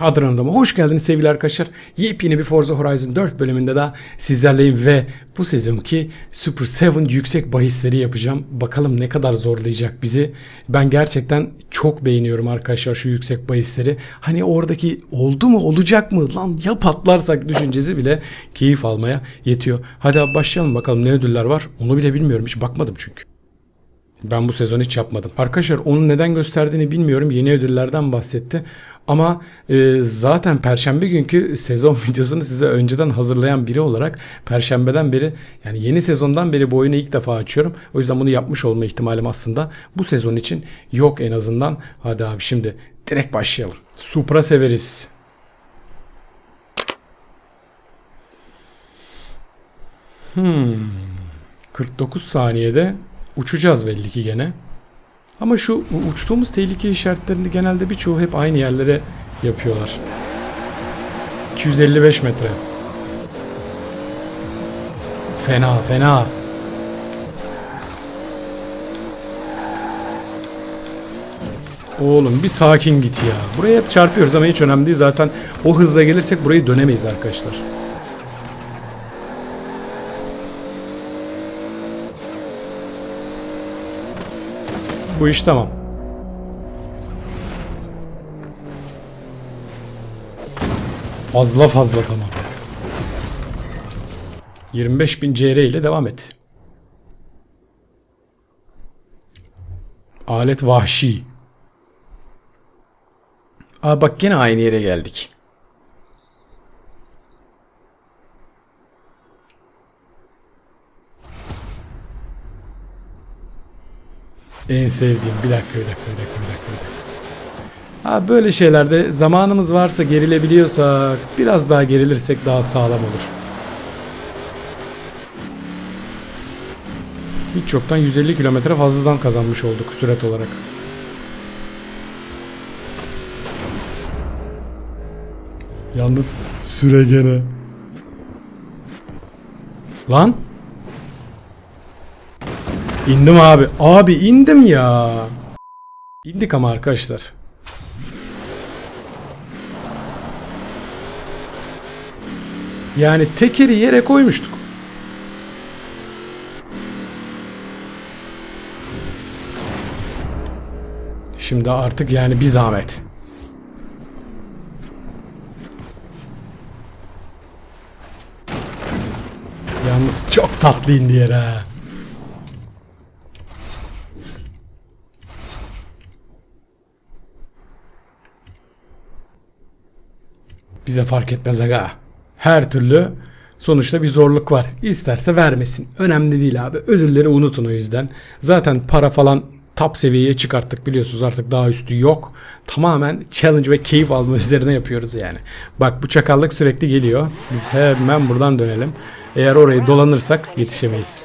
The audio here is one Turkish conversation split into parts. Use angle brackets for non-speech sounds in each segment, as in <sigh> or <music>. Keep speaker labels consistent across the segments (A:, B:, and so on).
A: Kadranadama hoş geldiniz sevgili arkadaşlar. Yepyeni bir Forza Horizon 4 bölümünde daha sizlerleyim ve bu sezonki Super 7 yüksek bahisleri yapacağım. Bakalım ne kadar zorlayacak bizi. Ben gerçekten çok beğeniyorum arkadaşlar şu yüksek bahisleri. Hani oradaki oldu mu olacak mı lan ya patlarsak düşüncesi bile keyif almaya yetiyor. Hadi abi başlayalım bakalım ne ödüller var. Onu bile bilmiyorum hiç bakmadım çünkü. Ben bu sezon hiç yapmadım. Arkadaşlar onun neden gösterdiğini bilmiyorum. Yeni ödüllerden bahsetti. Ama e, zaten perşembe günkü sezon <laughs> videosunu size önceden hazırlayan biri olarak perşembeden beri yani yeni sezondan beri bu oyunu ilk defa açıyorum. O yüzden bunu yapmış olma ihtimalim aslında bu sezon için yok en azından. Hadi abi şimdi direkt başlayalım. Supra severiz. Hmm. 49 saniyede uçacağız belli ki gene. Ama şu uçtuğumuz tehlike işaretlerini genelde birçoğu hep aynı yerlere yapıyorlar. 255 metre. Fena fena. Oğlum bir sakin git ya. Buraya hep çarpıyoruz ama hiç önemli değil. Zaten o hızla gelirsek burayı dönemeyiz arkadaşlar. Bu iş tamam. Fazla fazla tamam. 25.000 CR ile devam et. Alet vahşi. Aa bak gene aynı yere geldik. En sevdiğim. Bir dakika, bir dakika, bir dakika, bir dakika. Bir dakika. Abi böyle şeylerde zamanımız varsa gerilebiliyorsak biraz daha gerilirsek daha sağlam olur. Hiç yoktan 150 kilometre fazladan kazanmış olduk süret olarak. Yalnız süre gene. Lan? İndim abi. Abi indim ya. İndik ama arkadaşlar. Yani tekeri yere koymuştuk. Şimdi artık yani bir zahmet. Yalnız çok tatlı indi yere ha. Bize fark etmez aga. Her türlü sonuçta bir zorluk var. İsterse vermesin. Önemli değil abi. Ödülleri unutun o yüzden. Zaten para falan top seviyeye çıkarttık biliyorsunuz artık daha üstü yok. Tamamen challenge ve keyif alma <laughs> üzerine yapıyoruz yani. Bak bu çakallık sürekli geliyor. Biz hemen buradan dönelim. Eğer orayı dolanırsak yetişemeyiz.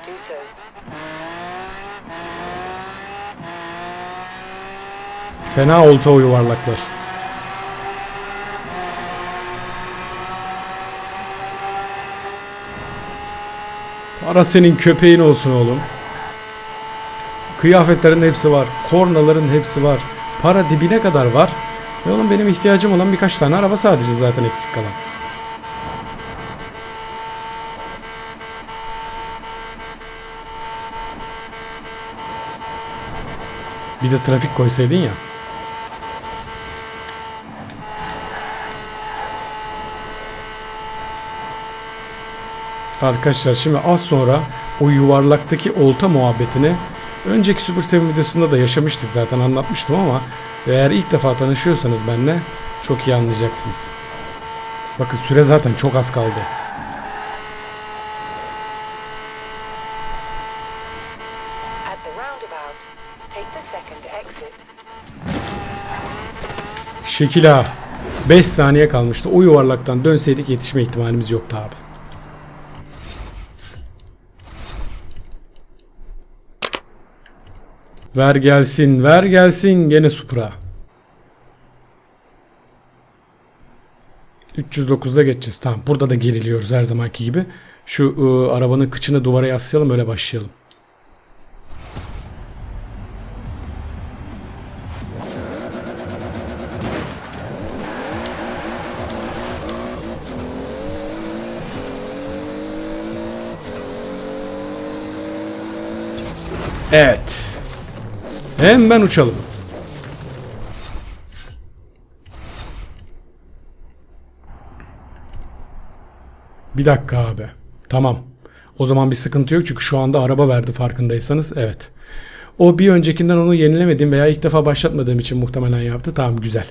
A: Fena olta o yuvarlaklar. Para senin köpeğin olsun oğlum. Kıyafetlerin hepsi var. Kornaların hepsi var. Para dibine kadar var. Ve oğlum benim ihtiyacım olan birkaç tane araba sadece zaten eksik kalan. Bir de trafik koysaydın ya. Arkadaşlar şimdi az sonra o yuvarlaktaki olta muhabbetini önceki Super Seven videosunda da yaşamıştık zaten anlatmıştım ama eğer ilk defa tanışıyorsanız benimle çok iyi anlayacaksınız. Bakın süre zaten çok az kaldı.
B: At the roundabout, take the second exit.
A: Şekil ha. 5 saniye kalmıştı. O yuvarlaktan dönseydik yetişme ihtimalimiz yoktu abi. Ver gelsin, ver gelsin gene Supra. 309'da geçeceğiz. Tamam burada da geriliyoruz her zamanki gibi. Şu ıı, arabanın kıçını duvara yaslayalım öyle başlayalım. Evet. Hemen uçalım. Bir dakika abi. Tamam. O zaman bir sıkıntı yok çünkü şu anda araba verdi farkındaysanız. Evet. O bir öncekinden onu yenilemediğim veya ilk defa başlatmadığım için muhtemelen yaptı. Tamam güzel.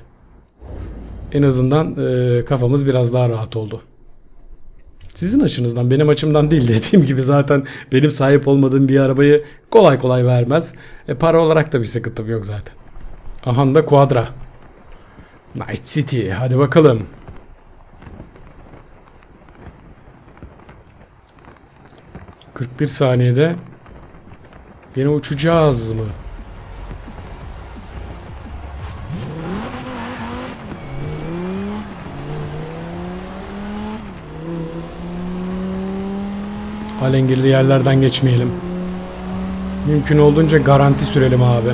A: En azından e, kafamız biraz daha rahat oldu. Sizin açınızdan benim açımdan değil <laughs> dediğim gibi zaten benim sahip olmadığım bir arabayı kolay kolay vermez. E, para olarak da bir sıkıntım yok zaten. Aha da Quadra. Night City hadi bakalım. ...41 saniyede... ...yine uçacağız mı? Alengirli yerlerden geçmeyelim. Mümkün olduğunca garanti sürelim abi.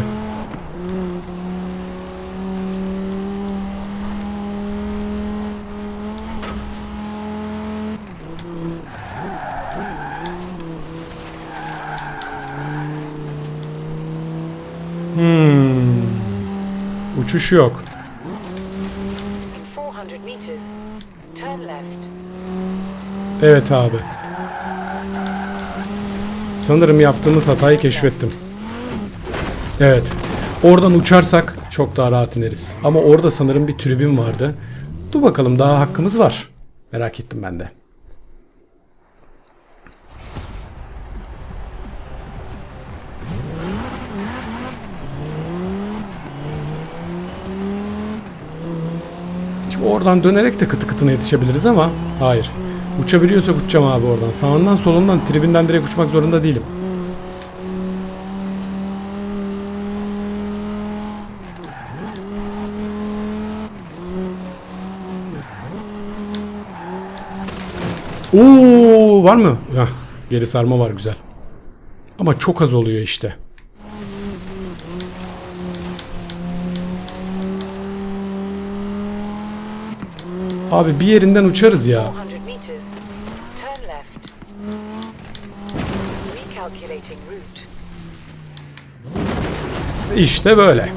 A: Hmm. Uçuş yok.
B: In 400 meters, turn left.
A: Evet abi. Sanırım yaptığımız hatayı keşfettim. Evet. Oradan uçarsak çok daha rahat ineriz. Ama orada sanırım bir tribün vardı. Dur bakalım daha hakkımız var. Merak ettim ben de. Oradan dönerek de kıtı kıtına yetişebiliriz ama hayır. Uçabiliyorsak uçacağım abi oradan. Sağından solundan tribinden direkt uçmak zorunda değilim. Oo var mı? Hah, geri sarma var güzel. Ama çok az oluyor işte. Abi bir yerinden uçarız ya. İşte böyle.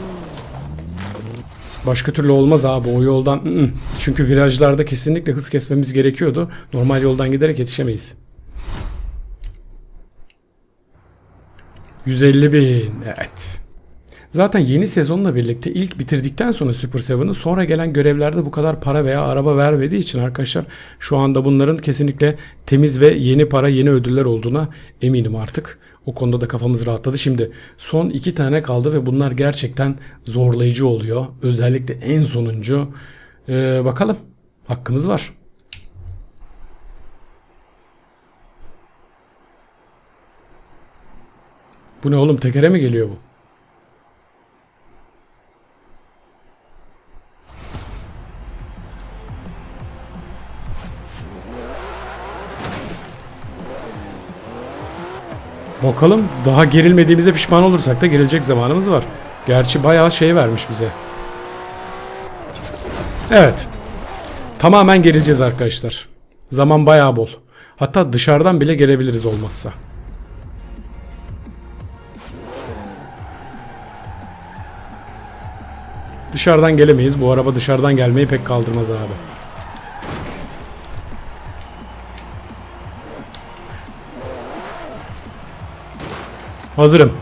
A: Başka türlü olmaz abi o yoldan. ı-ı. Çünkü virajlarda kesinlikle hız kesmemiz gerekiyordu. Normal yoldan giderek yetişemeyiz. 150 bin. Evet. Zaten yeni sezonla birlikte ilk bitirdikten sonra Super 7'ı sonra gelen görevlerde bu kadar para veya araba vermediği için arkadaşlar şu anda bunların kesinlikle temiz ve yeni para yeni ödüller olduğuna eminim artık. O konuda da kafamız rahatladı. Şimdi son iki tane kaldı ve bunlar gerçekten zorlayıcı oluyor. Özellikle en sonuncu. Ee, bakalım. Hakkımız var. Bu ne oğlum tekere mi geliyor bu? Bakalım daha gerilmediğimize pişman olursak da gerilecek zamanımız var. Gerçi bayağı şey vermiş bize. Evet. Tamamen gerileceğiz arkadaşlar. Zaman bayağı bol. Hatta dışarıdan bile gelebiliriz olmazsa. Dışarıdan gelemeyiz. Bu araba dışarıdan gelmeyi pek kaldırmaz abi. Hazırım.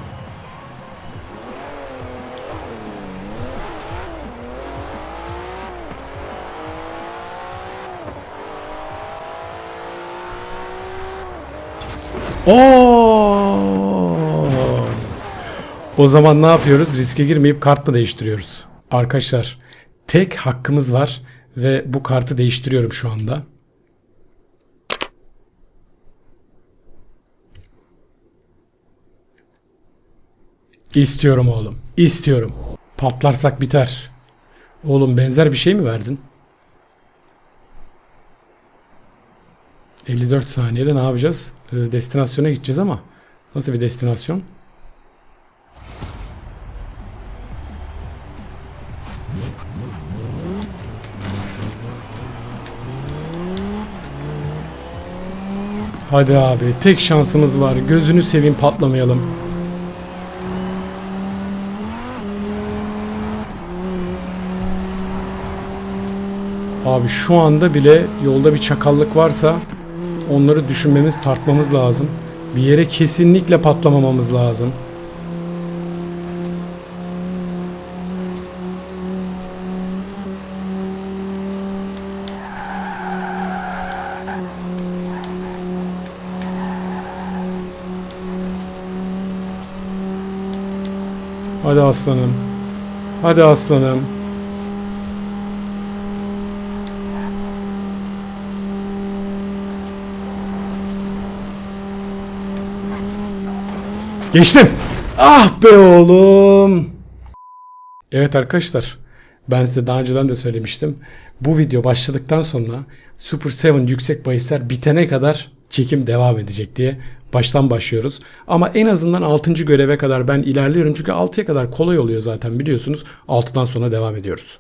A: Oo! O zaman ne yapıyoruz? Riske girmeyip kart mı değiştiriyoruz? Arkadaşlar tek hakkımız var ve bu kartı değiştiriyorum şu anda. İstiyorum oğlum. İstiyorum. Patlarsak biter. Oğlum benzer bir şey mi verdin? 54 saniyede ne yapacağız? Ee, destinasyona gideceğiz ama nasıl bir destinasyon? Hadi abi tek şansımız var. Gözünü seveyim patlamayalım. Abi şu anda bile yolda bir çakallık varsa onları düşünmemiz, tartmamız lazım. Bir yere kesinlikle patlamamamız lazım. Hadi aslanım. Hadi aslanım. Geçtim. Ah be oğlum. Evet arkadaşlar. Ben size daha önceden de söylemiştim. Bu video başladıktan sonra Super 7 yüksek bahisler bitene kadar çekim devam edecek diye baştan başlıyoruz. Ama en azından 6. göreve kadar ben ilerliyorum. Çünkü 6'ya kadar kolay oluyor zaten biliyorsunuz. 6'dan sonra devam ediyoruz.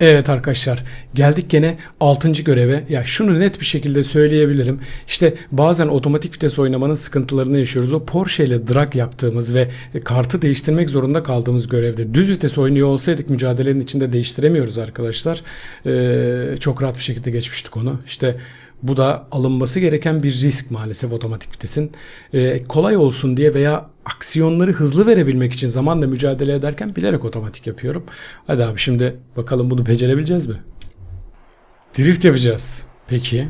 A: Evet arkadaşlar geldik gene 6. göreve. Ya şunu net bir şekilde söyleyebilirim. İşte bazen otomatik vites oynamanın sıkıntılarını yaşıyoruz. O Porsche ile drag yaptığımız ve kartı değiştirmek zorunda kaldığımız görevde düz vites oynuyor olsaydık mücadelenin içinde değiştiremiyoruz arkadaşlar. Ee, çok rahat bir şekilde geçmiştik onu. İşte bu da alınması gereken bir risk maalesef otomatik vitesin. Ee, kolay olsun diye veya aksiyonları hızlı verebilmek için zamanla mücadele ederken bilerek otomatik yapıyorum. Hadi abi şimdi bakalım bunu becerebileceğiz mi? Drift yapacağız. Peki.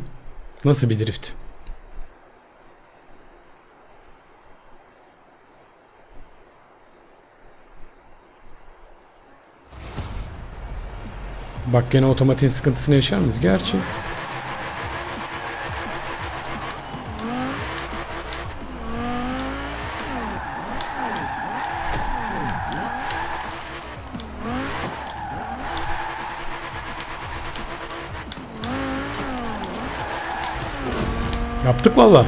A: Nasıl bir drift? Bak gene otomatiğin sıkıntısını yaşar mıyız? Gerçi. Yaptık valla.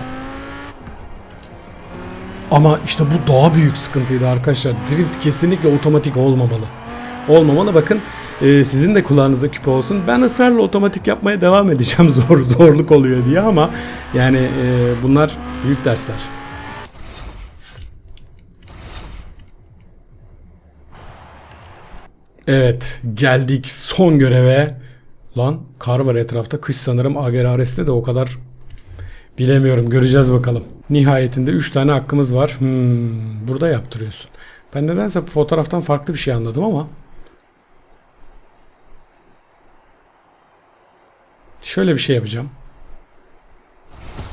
A: Ama işte bu daha büyük sıkıntıydı arkadaşlar. Drift kesinlikle otomatik olmamalı. Olmamalı bakın e, sizin de kulağınıza küpe olsun. Ben ısrarla otomatik yapmaya devam edeceğim <laughs> zor zorluk oluyor diye ama yani e, bunlar büyük dersler. Evet geldik son göreve. Lan kar var etrafta. Kış sanırım Agerares'te de o kadar Bilemiyorum göreceğiz bakalım. Nihayetinde 3 tane hakkımız var. Hmm, burada yaptırıyorsun. Ben nedense fotoğraftan farklı bir şey anladım ama. Şöyle bir şey yapacağım.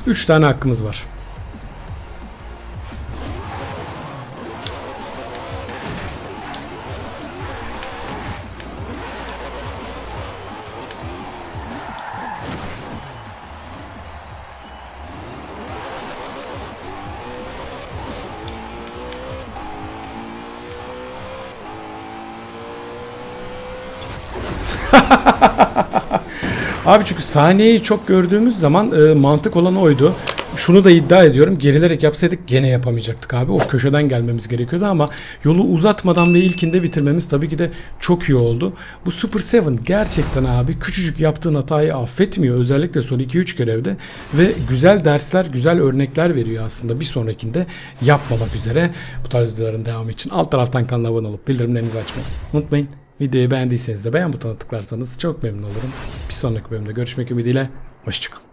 A: 3 tane hakkımız var. <laughs> Abi çünkü sahneyi çok gördüğümüz zaman e, mantık olan oydu. Şunu da iddia ediyorum. Gerilerek yapsaydık gene yapamayacaktık abi. O köşeden gelmemiz gerekiyordu ama yolu uzatmadan ve ilkinde bitirmemiz tabii ki de çok iyi oldu. Bu Super 7 gerçekten abi küçücük yaptığın hatayı affetmiyor. Özellikle son 2-3 görevde ve güzel dersler, güzel örnekler veriyor aslında. Bir sonrakinde yapmamak üzere bu tarz videoların devamı için alt taraftan kanala abone olup bildirimlerinizi açmayı unutmayın. Videoyu beğendiyseniz de beğen butonuna tıklarsanız çok memnun olurum. Bir sonraki bölümde görüşmek ümidiyle. Hoşçakalın.